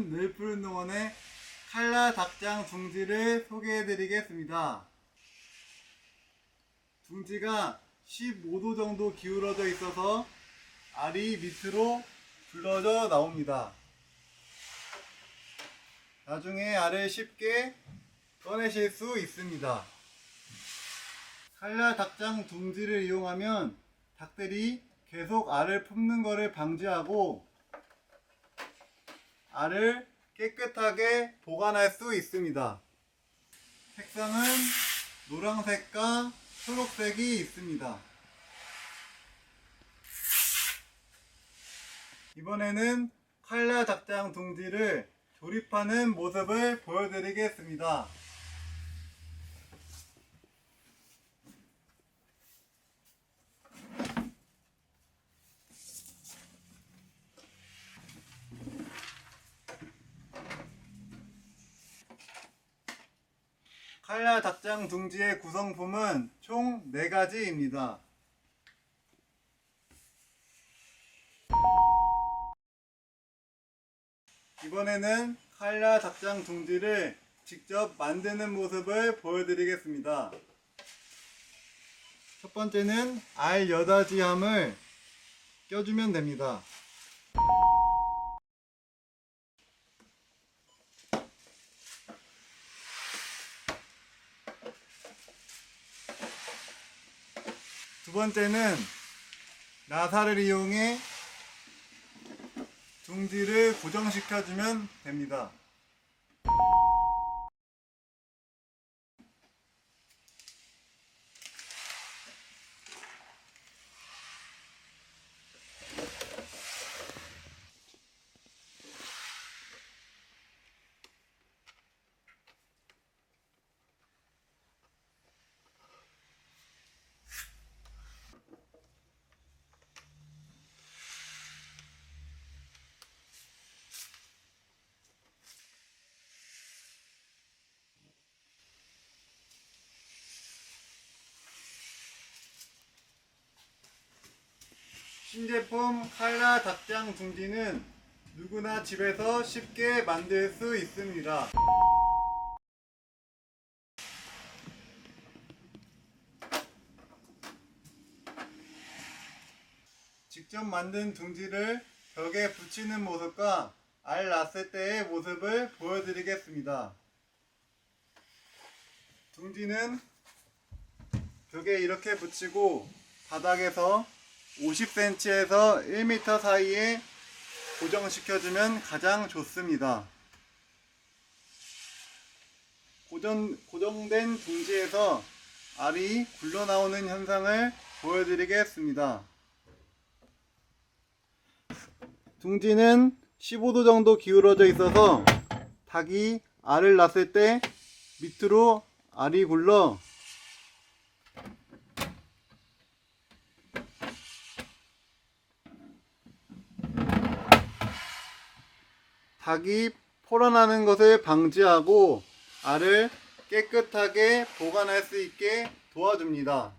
오늘은 늘푸른 농원의 칼라 닭장 둥지를 소개해 드리겠습니다. 둥지가 15도 정도 기울어져 있어서 알이 밑으로 굴러져 나옵니다. 나중에 알을 쉽게 꺼내실 수 있습니다. 칼라 닭장 둥지를 이용하면 닭들이 계속 알을 품는 것을 방지하고 알을 깨끗하게 보관할 수 있습니다. 색상은 노란색과 초록색이 있습니다. 이번에는 칼라 닭장 둥지를 조립하는 모습을 보여드리겠습니다. 칼라 닭장 둥지의 구성품은 총 4가지입니다. 이번에는 칼라 닭장 둥지를 직접 만드는 모습을 보여드리겠습니다. 첫 번째는 알 여다지함을 껴주면 됩니다. 두 번째는 나사를 이용해 둥지를 고정시켜주면 됩니다. 신제품 칼라 닭장 둥지는 누구나 집에서 쉽게 만들 수 있습니다. 직접 만든 둥지를 벽에 붙이는 모습과 알 낳았을 때의 모습을 보여드리겠습니다. 둥지는 벽에 이렇게 붙이고 바닥에서 50cm에서 1m 사이에 고정시켜주면 가장 좋습니다. 고정, 고정된 둥지에서 알이 굴러나오는 현상을 보여드리겠습니다. 둥지는 15도 정도 기울어져 있어서 닭이 알을 낳았을 때 밑으로 알이 굴러 닭이 포란하는 것을 방지하고 알을 깨끗하게 보관할 수 있게 도와줍니다.